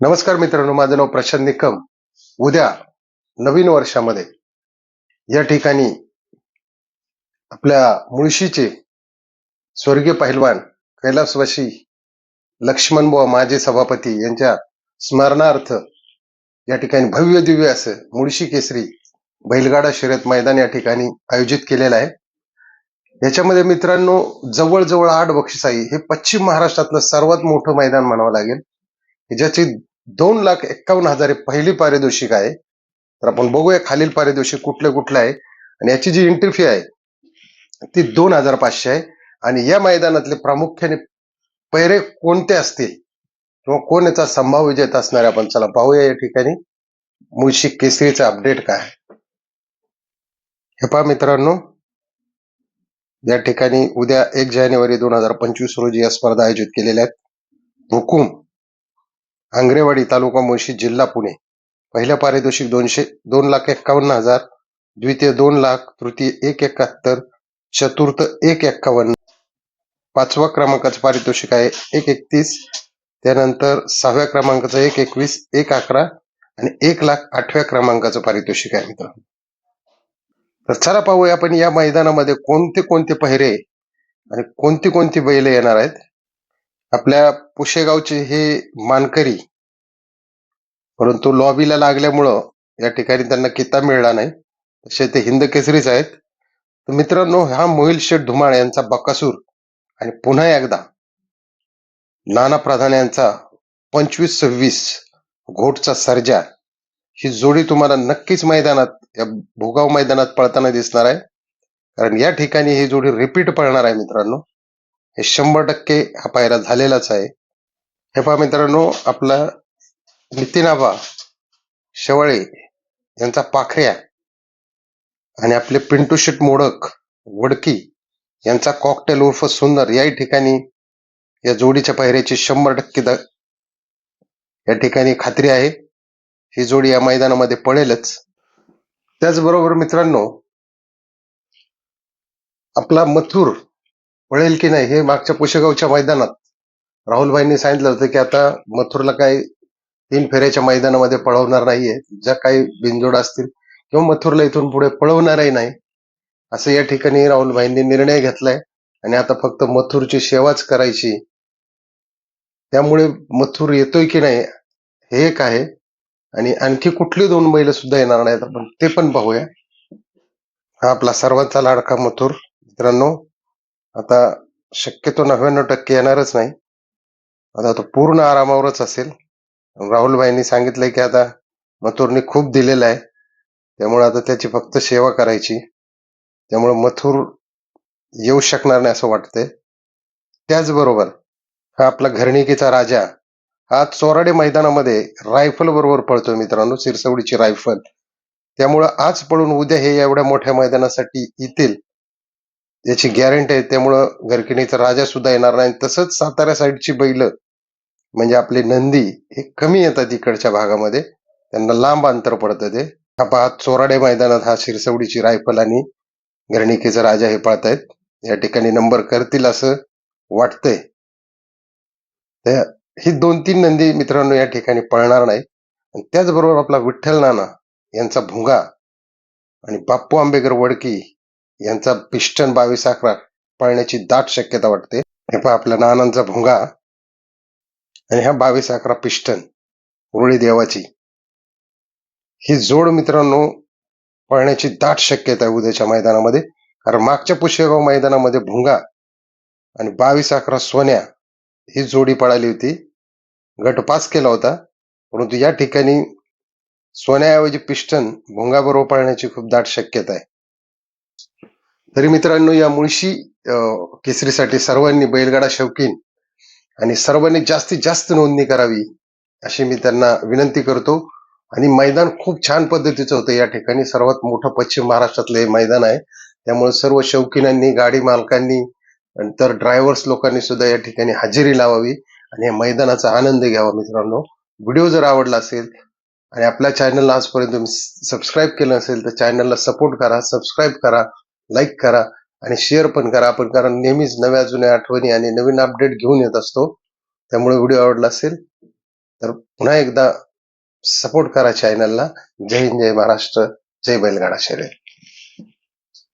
नमस्कार मित्रांनो माझं नाव प्रशांत निकम. उद्या नवीन वर्षामध्ये या ठिकाणी आपल्या मुळशीचे स्वर्गीय पहिलवान कैलासवासी लक्ष्मणबुवा माजी सभापती यांच्या स्मरणार्थ या ठिकाणी भव्य दिव्य असं मुळशी केसरी बैलगाडा शर्यत मैदान या ठिकाणी आयोजित केलेलं आहे. याच्यामध्ये मित्रांनो जवळजवळ आठ बक्षिसाई हे पश्चिम महाराष्ट्रातलं सर्वात मोठं मैदान म्हणावं लागेल. ज्याची दोन लाख एक्कावन्न हजार पहिली पारितोषिक आहे. तर आपण बघूया खालील पारितोषिक कुठले कुठले आहे. आणि याची जी एंट्री फी आहे ती दोन हजार पाचशे आहे. आणि या मैदानातले प्रामुख्याने पैरे कोणते असतील? किंवा कोण याचा संभाव विजेता असणार आहे? आपण चला पाहूया या ठिकाणी. मुळशी केसरीचा अपडेट काय हे पहा मित्रांनो. या ठिकाणी उद्या एक जानेवारी दोन हजार पंचवीस रोजी या स्पर्धा आयोजित केलेल्या आहेत. हुकूम आंग्रेवाडी तालुका मुळशी जिल्हा पुणे. पहिल्या पारितोषिक दोनशे दोन लाख एक्कावन्न हजार द्वितीय दोन लाख तृतीय एक एकाहत्तर चतुर्थ एक एक्कावन्न. पाचवा क्रमांकाचं पारितोषिक आहे एक एकतीस त्यानंतर सहाव्या क्रमांकाचं एक एकवीस एक अकरा आणि एक लाख आठव्या क्रमांकाचं पारितोषिक आहे मित्रांनो. तर चला पाहूया आपण या मैदानामध्ये कोणते कोणते पहिरे आणि कोणती कोणती बैल येणार आहेत. आपल्या पुशेगावचे हे मानकरी परंतु लॉबीला लागल्यामुळं या ठिकाणी त्यांना किता मिळाला नाही. तसे ते हिंद केसरीच आहेत. तर मित्रांनो हा मोहिल शेठ धुमाळ यांचा बकासूर आणि पुन्हा एकदा नाना प्रधान यांचा पंचवीस सव्वीस घोटचा सर्जा ही जोडी तुम्हाला नक्कीच मैदानात या भोगाव मैदानात पळताना दिसणार आहे. कारण या ठिकाणी ही जोडी रिपीट पळणार आहे मित्रांनो. हे शंभर टक्के हा पायरा झालेलाच आहे. हे पहा मित्रांनो आपला नितीनाबा शेवाळे यांचा पाखऱ्या आणि आपले पिंटू शेट मोडक वडकी यांचा कॉकटेल उर्फ सुंदर याही ठिकाणी या जोडीच्या पायऱ्याची शंभर टक्के द- या ठिकाणी खात्री आहे. ही जोडी या मैदानामध्ये पडेलच. त्याचबरोबर मित्रांनो आपला मथुर पळेल की नाही हे मागच्या पुशेगावच्या मैदानात. राहुलभाईंनी सांगितलं होतं की आता मथुरला काही तीन फेऱ्याच्या मैदानामध्ये पळवणार नाहीये. ज्या काही बिनजोड असतील किंवा मथुरला इथून पुढे पळवणारही नाही. असं या ठिकाणी राहुलभाईंनी निर्णय घेतलाय. आणि आता फक्त मथुरची सेवाच करायची. त्यामुळे मथुर येतोय की नाही हे एक आहे. आणि आणखी कुठली दोन बैल सुद्धा येणार नाहीत आपण ते पण पाहूया. हा आपला सर्वांचा लाडका मथुर. मित्रांनो आता शक्यतो नव्याण्णव टक्के येणारच नाही. आता तो पूर्ण आरामावरच असेल. राहुलबाईंनी सांगितलंय की आता मथुरने खूप दिलेलं आहे. त्यामुळे आता त्याची फक्त सेवा करायची. त्यामुळे मथुर येऊ शकणार नाही असं वाटतंय. त्याचबरोबर हा आपला घरणिकेचा राजा हा चोराडे मैदानामध्ये रायफल बरोबर पळतोय मित्रांनो सिरसवडीची रायफल. त्यामुळं आज पळून उद्या हे एवढ्या मोठ्या मैदानासाठी येतील. याची गॅरंटी आहे त्यामुळं घरकिणीचा राजा सुद्धा येणार नाही. तसंच सातारा साईडची बैल म्हणजे आपले नंदी हे कमी येतात इकडच्या भागामध्ये. त्यांना लांब अंतर पडतं ते. हा पहा चोराडे मैदानात हा शिरसवडीची रायफल आणि घरणिकेचा राजा हे पाळतायत या ठिकाणी नंबर करतील असं वाटतंय. ही दोन तीन नंदी मित्रांनो या ठिकाणी पळणार नाही आणि त्याचबरोबर आपला विठ्ठल नाना यांचा भुंगा आणि बाप्पू आंबेकर वडकी यांचा पिस्टन बावीस अकरा पळण्याची दाट शक्यता वाटते. हे पण आपल्या नानांचा भुंगा. आणि हा बावीस अकरा पिस्टन उरळी देवाची. ही जोड मित्रांनो पळण्याची दाट शक्यता आहे उद्याच्या मैदानामध्ये. कारण मागच्या पुष्यगाव मैदानामध्ये भुंगा आणि बावीस अकरा सोन्या ही जोडी पळाली होती. गट पास केला होता. परंतु या ठिकाणी सोन्याऐवजी पिस्टन भुंगाबरोबर पळण्याची खूप दाट शक्यता आहे. तरी मित्रांनो या मुळशी केसरीसाठी सर्वांनी बैलगाडा शौकीन आणि सर्वांनी जास्तीत जास्त नोंदणी करावी अशी मी त्यांना विनंती करतो. आणि मैदान खूप छान पद्धतीचं होतं या ठिकाणी. सर्वात मोठं पश्चिम महाराष्ट्रातलं हे मैदान आहे. त्यामुळे सर्व शौकीनांनी गाडी मालकांनी तर ड्रायव्हर्स लोकांनी सुद्धा या ठिकाणी हजेरी लावावी आणि या मैदानाचा आनंद घ्यावा मित्रांनो. व्हिडिओ जर आवडला असेल आणि आपल्या चॅनलला आजपर्यंत तुम्ही सबस्क्राईब केलं असेल तर चॅनलला सपोर्ट करा सबस्क्राईब करा. लाईक करा आणि शेअर पण करा. आपण कारण नेहमीच नव्या जुन्या आठवणी आणि नवीन अपडेट घेऊन येत असतो. त्यामुळे व्हिडिओ आवडला असेल तर पुन्हा एकदा सपोर्ट करा चॅनलला जय हिंद जय महाराष्ट्र जय बैलगाडा शर्यत.